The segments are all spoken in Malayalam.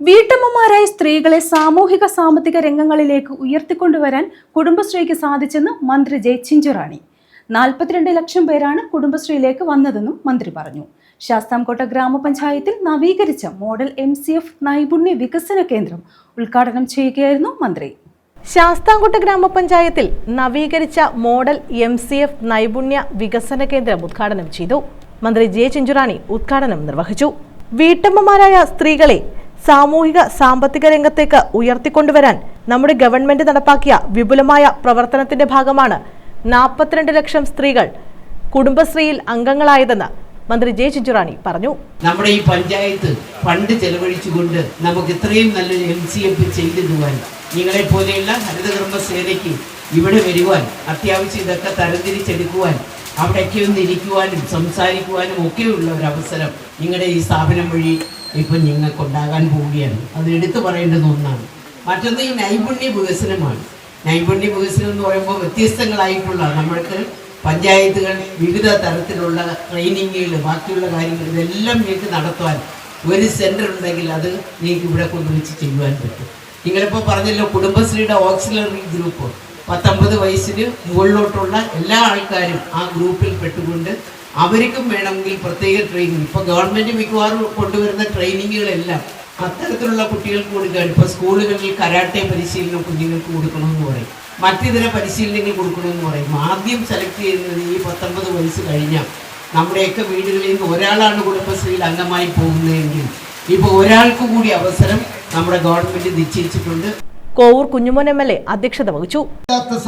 വീട്ടമ്മമാരായ സ്ത്രീകളെ സാമൂഹിക സാമ്പത്തിക രംഗങ്ങളിലേക്ക് ഉയർത്തിക്കൊണ്ടുവരാൻ കുടുംബശ്രീക്ക് സാധിച്ചെന്ന് മന്ത്രി ജെ ചിഞ്ചുറാണി. നാൽപ്പത്തിരണ്ട് ലക്ഷം പേരാണ് കുടുംബശ്രീയിലേക്ക് വന്നതെന്നും മന്ത്രി പറഞ്ഞു. ശാസ്താംകോട്ട ഗ്രാമപഞ്ചായത്തിൽ നവീകരിച്ച മോഡൽ എം സി എഫ് നൈപുണ്യ വികസന കേന്ദ്രം ഉദ്ഘാടനം ചെയ്യുകയായിരുന്നു മന്ത്രി. ശാസ്താംകോട്ട ഗ്രാമപഞ്ചായത്തിൽ നവീകരിച്ച മോഡൽ എം സി എഫ് നൈപുണ്യ വികസന കേന്ദ്രം ഉദ്ഘാടനം ചെയ്തു. മന്ത്രി ജെ ചിഞ്ചുറാണി ഉദ്ഘാടനം നിർവഹിച്ചു. വീട്ടമ്മമാരായ സ്ത്രീകളെ സാമൂഹിക സാമ്പത്തിക രംഗത്തേക്ക് ഉയർത്തിക്കൊണ്ടുവരാൻ നമ്മുടെ ഗവൺമെന്റ് നടപ്പാക്കിയ വിപുലമായ പ്രവർത്തനത്തിന്റെ ഭാഗമാണ് നാൽപ്പത്തിരണ്ട് ലക്ഷം സ്ത്രീകൾ കുടുംബശ്രീയിൽ അംഗങ്ങളായതെന്ന് മന്ത്രി ജെ ചിഞ്ചുറാണി പറഞ്ഞു. നമ്മുടെ ഈ പഞ്ചായത്ത് ഫണ്ട് ചെലവഴിച്ചുകൊണ്ട് നമുക്ക് ഇത്രയും നല്ലൊരു എം സി എഫ് ചെയ്തിടുവാൻ നിങ്ങളെ പോലെയുള്ള ഹരിതകർമ്മ സേനയ്ക്ക് ഇവിടെ വരുവാൻ അത്യാവശ്യം ഇതൊക്കെ തരംതിരിച്ചെടുക്കുവാൻ അവിടെയൊക്കെ ഒന്ന് ഇരിക്കുവാനും സംസാരിക്കുവാനും ഒക്കെയുള്ള ഒരു അവസരം നിങ്ങളുടെ ഈ സ്ഥാപനം വഴി ഇപ്പം നിങ്ങൾക്കുണ്ടാകാൻ പോവുകയാണ്. അത് എടുത്തു പറയേണ്ടുന്ന ഒന്നാണ്. മറ്റൊന്ന് ഈ നൈപുണ്യ വികസനമാണ്. നൈപുണ്യ വികസനം എന്ന് പറയുമ്പോൾ വ്യത്യസ്തങ്ങളായിട്ടുള്ള നമ്മൾക്ക് പഞ്ചായത്തുകൾ വിവിധ തരത്തിലുള്ള ട്രെയിനിങ്ങുകൾ ബാക്കിയുള്ള കാര്യങ്ങൾ ഇതെല്ലാം നിങ്ങൾക്ക് നടത്തുവാൻ ഒരു സെന്റർ ഉണ്ടെങ്കിൽ അത് നിങ്ങൾക്ക് ഇവിടെ കൊണ്ടുവച്ച് ചെയ്യുവാൻ പറ്റും. നിങ്ങളിപ്പോൾ പറഞ്ഞല്ലോ കുടുംബശ്രീയുടെ ഓക്സിലറി ഗ്രൂപ്പ്. പത്തൊമ്പത് വയസ്സിന് മുകളിലോട്ടുള്ള എല്ലാ ആൾക്കാരും ആ ഗ്രൂപ്പിൽ പെട്ടുകൊണ്ട് അവർക്കും വേണമെങ്കിൽ പ്രത്യേക ട്രെയിനിങ് ഇപ്പോൾ ഗവൺമെന്റ് മിക്കവാറും കൊണ്ടുവരുന്ന ട്രെയിനിങ്ങുകളെല്ലാം അത്തരത്തിലുള്ള കുട്ടികൾക്ക് കൊടുക്കുകയാണ്. ഇപ്പോൾ സ്കൂളുകളിൽ കരാട്ടെ പരിശീലനം കുഞ്ഞുങ്ങൾക്ക് കൊടുക്കണമെന്ന് പറയും. മറ്റിതര പരിശീലനങ്ങൾ കൊടുക്കണമെന്ന് പറയും. ആദ്യം സെലക്ട് ചെയ്യുന്നത് ഈ പത്തൊമ്പത് വയസ്സ് കഴിഞ്ഞാൽ നമ്മുടെയൊക്കെ വീടുകളിൽ നിന്ന് ഒരാളാണ് കുടുംബശ്രീയിൽ അംഗമായി പോകുന്നതെങ്കിൽ ഇപ്പോൾ ഒരാൾക്ക് കൂടി അവസരം നമ്മുടെ ഗവൺമെന്റ് നിശ്ചയിച്ചിട്ടുണ്ട്. Kovoor Kunjumon M L A അധ്യക്ഷത വഹിച്ചു.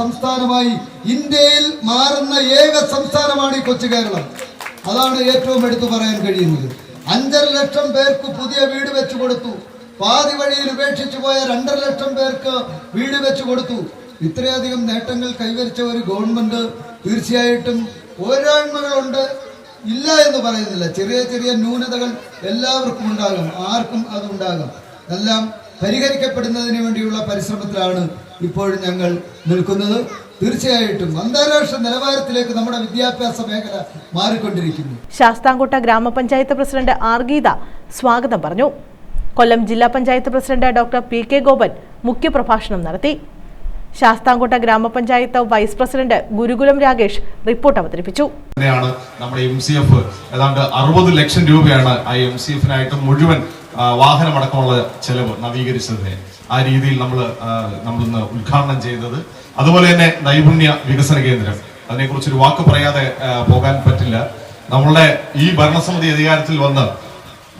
സംസ്ഥാനമായി ഇന്ത്യയിൽ മാറുന്ന ഏക സംസ്ഥാനമാണ് ഈ കൊച്ചു കേരളം. അതാണ് ഏറ്റവും എടുത്തു പറയാൻ കഴിയുന്നത്. അഞ്ചര ലക്ഷം പേർക്ക് പുതിയ വീട് വെച്ചു കൊടുത്തു. പാതി വഴിയിൽ ഉപേക്ഷിച്ചു പോയ രണ്ടര ലക്ഷം പേർക്ക് വീട് വെച്ചു കൊടുത്തു. ഇത്രയധികം നേട്ടങ്ങൾ കൈവരിച്ച ഒരു ഗവൺമെന്റ് തീർച്ചയായിട്ടും പോരായ്മകളുണ്ട്. ഇല്ല എന്ന് പറയുന്നില്ല. ചെറിയ ചെറിയ ന്യൂനതകൾ എല്ലാവർക്കും ഉണ്ടാകും. ആർക്കും അതുണ്ടാകാം. എല്ലാം പരിഹരിക്കപ്പെടുന്നതിന് വേണ്ടിയുള്ള പരിശ്രമത്തിലാണ് ഇപ്പോഴും ഞങ്ങൾ നിൽക്കുന്നത്. തീർച്ചയായിട്ടും അന്താരാഷ്ട്ര നിലവാരത്തിലേക്ക് നമ്മുടെ വിദ്യാഭ്യാസ മേഖല മാറിക്കൊണ്ടിരിക്കുന്നു. ശാസ്താംകോട്ട ഗ്രാമപഞ്ചായത്ത് പ്രസിഡന്റ് ആർ ഗീത സ്വാഗതം പറഞ്ഞു. കൊല്ലം ജില്ലാ panchayat president doctor P K Gopan മുഖ്യപ്രഭാഷണം നടത്തി. ശാസ്താംകോട്ട ഗ്രാമപഞ്ചായത്ത് vice president Gurukulam Rakesh report അവതരിപ്പിച്ചു. തന്നെയാണ് നമ്മുടെ എം സി എഫ് ഏതാണ്ട് അറുപത് ലക്ഷം രൂപയാണ് ആ എം സി എഫിനായിട്ട് മുഴുവൻ വാഹനമടക്കമുള്ള ചെലവ് നവീകരിച്ചതിനെ ആ രീതിയിൽ നമ്മൾ നമ്മളിന്ന് ഉദ്ഘാടനം ചെയ്തത്. അതുപോലെ തന്നെ നൈപുണ്യ വികസന കേന്ദ്രം. അതിനെക്കുറിച്ച് ഒരു വാക്ക് പറയാതെ പോകാൻ പറ്റില്ല. നമ്മളുടെ ഈ ഭരണസമിതി അധികാരത്തിൽ വന്ന്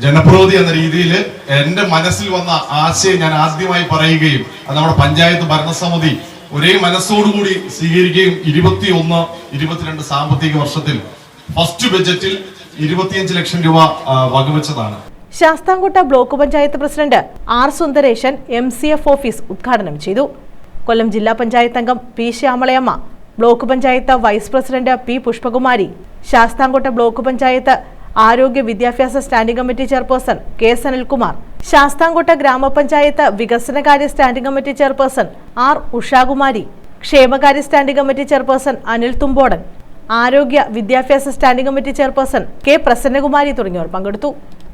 ജനപ്രതിനിധി എന്ന രീതിയിൽ എന്റെ മനസ്സിൽ വന്ന ആശയം ഞാൻ ആദ്യമായി പറയുകയും അത് നമ്മുടെ പഞ്ചായത്ത് ഭരണസമിതി ഒരേ മനസ്സോടുകൂടി സ്വീകരിക്കുകയും ഇരുപത്തി ഒന്ന് ഇരുപത്തിരണ്ട് സാമ്പത്തിക വർഷത്തിൽ ഫസ്റ്റ് ബജറ്റിൽ ഇരുപത്തിയഞ്ച് ലക്ഷം രൂപ വകവെച്ചതാണ്. Sasthamcotta block panchayat president R Sundaresan M C F office ഉദ്ഘാടനം ചെയ്തു. കൊല്ലം ജില്ലാ പഞ്ചായത്ത് അംഗം P Shyamalayamma block panchayat vice president P Pushpakumari Sasthamcotta block panchayat ആരോഗ്യ വിദ്യാഭ്യാസ standing committee chairperson K Sanilkumar Sasthamcotta ഗ്രാമപഞ്ചായത്ത് വികസനകാര്യ standing committee chairperson R Ushakumari ക്ഷേമകാര്യ standing committee chairperson Anil Thumpodan ആരോഗ്യ വിദ്യാഭ്യാസ standing committee chairperson K Prasannakumari തുടങ്ങിയവർ പങ്കെടുത്തു.